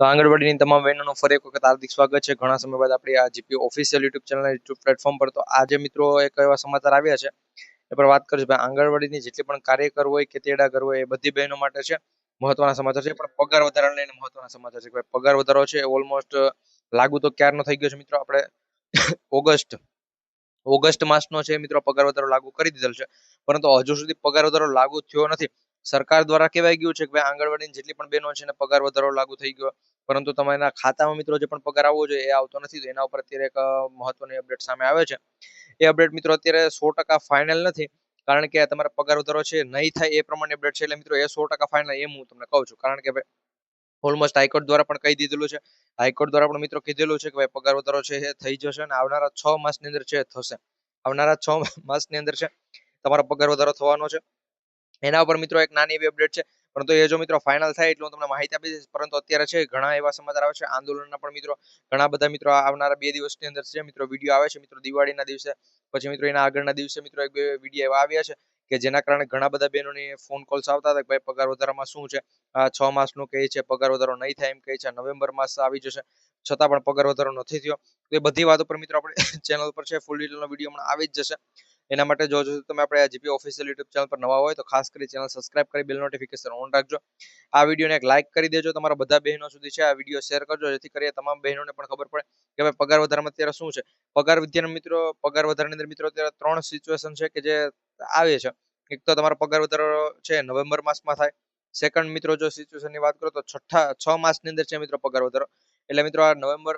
તો આંગણવાડીની તમામ બહેનોનું ફરી એક વખત હાર્દિક સ્વાગત છે. ઘણા સમય બાદ આપણી આ G P official YouTube channel YouTube platform પર. તો આજે મિત્રો એક એવા સમાચાર આવ્યા છે. એ પર વાત કરીશું. ભાઈ, આંગણવાડીની જેટલી પણ કાર્યકર હોય કે તેડાગર હોય એ બધી બહેનો માટે છે મહત્વના સમાચાર છે. પણ પગાર વધારા લઈને મહત્વના સમાચાર છે. ભાઈ, પગાર વધારો છે ઓલમોસ્ટ લાગુ તો ક્યારનો થઈ ગયો છે મિત્રો? આપણે ઓગસ્ટ ઓગસ્ટ માસનો છે મિત્રો પગાર વધારો લાગુ કરી દીધેલ છે. પરંતુ હજુ સુધી પગાર વધારો લાગુ થયો નથી. સરકાર દ્વારા કહેવાય ગયું છે કે ભાઈ, આંગણવાડીની જેટલી પણ બહેનો છે એને પગાર વધારો લાગુ થઈ ગયો. પરંતુ તમારા ખાતામાં મિત્રો જે પણ પગાર આવવો જોઈએ એ આવતો નથી એના ઉપર અત્યારે એક મહત્વની અપડેટ સામે આવે છે. એ અપડેટ મિત્રો અત્યારે સો ફાઇનલ નથી, કારણ કે તમારા પગાર વધારો છે, નહીં થાય એ પ્રમાણે અપડેટ છે, એટલે મિત્રો એ સો ફાઇનલ એમ હું તમને કહું છું. કારણ કે ભાઈ ઓલમોસ્ટ હાઈકોર્ટ દ્વારા પણ કહી દીધેલું છે. હાઈકોર્ટ દ્વારા પણ મિત્રો કીધેલું છે કે ભાઈ, પગાર વધારો છે એ થઈ જશે અને આવનારા છ માસની અંદર છે થશે. આવનારા છ માસની અંદર છે, તમારો પગાર વધારો થવાનો છે. એના ઉપર મિત્રો એક નાની એવી અપડેટ છે. પરંતુ એ જો મિત્રો ફાઇનલ થાય એટલે હું તમને માહિતી આપી દઈશ. પરંતુ અત્યારે છે ઘણા એવા સમાચાર આવે છે. આંદોલનના પણ મિત્રો, ઘણા બધા મિત્રો આવનારા બે દિવસની અંદર છે મિત્રો વીડિયો આવે છે મિત્રો દિવાળીના દિવસે. પછી મિત્રો એના આગળના દિવસે મિત્રો એક બે વીડિયો એવા આવ્યા છે કે જેના કારણે ઘણા બધા બહેનોની ફોન કોલ્સ આવતા હતા કે ભાઈ પગાર વધારામાં શું છે? છ માસનું કહે છે પગાર વધારો નહીં થાય એમ કહે છે. નવેમ્બર માસ આવી જશે. છતાં પણ પગાર વધારો નથી થયો. એ બધી વાતો પર મિત્રો આપણે ચેનલ પર છે ફૂલ ડિટેલનો વીડિયો હમણાં આવી જ જશે. એના માટે જો જો તમે આપણે આ જીપી ઓફિશિયલ યુટ્યુબ ચેનલ પર નવા હોય તો ખાસ કરી ચેનલ સબસ્ક્રાઇબ કરી બેલ નોટિફિકેશન ઓન રાખજો. આ વિડીયોને એક લાઇક કરી દેજો, તમારા બધા બહેનો સુધી છે આ વીડિયો શેર કરજો, જેથી કરી તમામ બહેનોને પણ ખબર પડે કે ભાઈ પગાર વધારામાં અત્યારે શું છે. પગાર વિદ્યાના મિત્રો, પગાર વધારાની અંદર મિત્રો અત્યારે ત્રણ સિચ્યુએશન છે કે જે આવે છે. એક તો તમારો પગાર વધારો છે નવેમ્બર માસમાં થાય. સેકન્ડ મિત્રો જો સિચ્યુએશનની વાત કરો તો છઠ્ઠા છ માસની અંદર છે મિત્રો પગાર વધારો. એટલે મિત્રો આ નવેમ્બર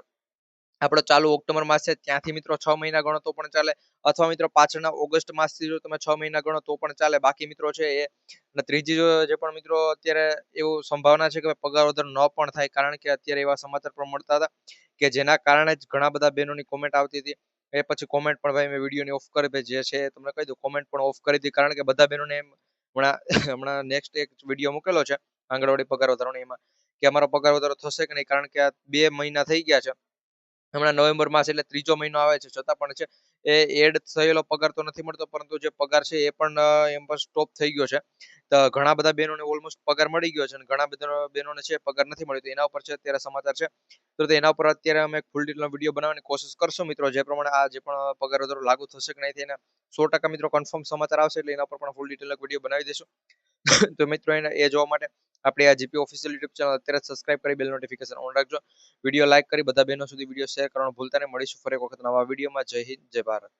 આપણો ચાલુ ઓક્ટોબર માસ છે, ત્યાંથી મિત્રો છ મહિના ગણો તો પણ ચાલે. અથવા મિત્રો પાછળના ઓગસ્ટ માસથી જો તમે છ મહિના ગણો તો પણ ચાલે. બાકી મિત્રો છે એ. અને ત્રીજી જે પણ મિત્રો અત્યારે એવું સંભાવના છે કે પગાર વધારો ન પણ થાય, કારણ કે અત્યારે એવા સમાચાર પણ મળતા હતા કે જેના કારણે જ ઘણા બધા બહેનોની કોમેન્ટ આવતી હતી. એ પછી કોમેન્ટ પણ ભાઈ મેં વિડીયોની ઓફ કરી જે છે તમને કહી દઉં કોમેન્ટ પણ ઓફ કરી હતી કારણ કે બધા બહેનોને એમ હમણાં હમણાં નેક્સ્ટ એક વીડિયો મૂકેલો છે, આંગણવાડી પગાર વધારાનો એમાં, કે અમારો પગાર વધારો થશે કે નહીં? કારણ કે આ બે મહિના થઈ ગયા છે. હમણાં નવેમ્બર માસ એટલે ત્રીજો મહિનો આવે છે, છતાં પણ છે, એ એડ થયેલો પગાર તો નથી મળતો, પરંતુ જે પગાર છે એ પણ એમ પણ સ્ટોપ થઈ ગયો છે. તો ઘણા બધા બહેનોને ઓલમોસ્ટ પગાર મળી ગયો છે અને ઘણા બધા બહેનોને છે પગાર નથી મળ્યો. તો એના ઉપર છે અત્યારે સમાચાર છે. તો એના ઉપર અત્યારે અમે ફૂલ ડિટેલનો વીડિયો બનાવવાની કોશિશ કરશું મિત્રો. જે પ્રમાણે આ જે પણ પગાર વધારો લાગુ થશે કે નહીં તેના સો ટકા મિત્રો કન્ફર્મ સમાચાર આવશે એટલે એના ઉપર પણ ફૂલ ડિટેલ વીડિયો બનાવી દઈશું. તો મિત્રો એને એ જોવા માટે આપણે આ G P official YouTube channel અત્યારે સબસ્ક્રાઇબ કરી બેલ નોટિફિકેશન ઓન રાખજો. વીડિયો લાઇક કરી, બધા બહેનો સુધી વીડિયો શેર કરવાનું ભૂલતા નહીં. મળીશું ફરી એક વખત નવા વિડીયોમાં જય હિન્દ, જય ભારત.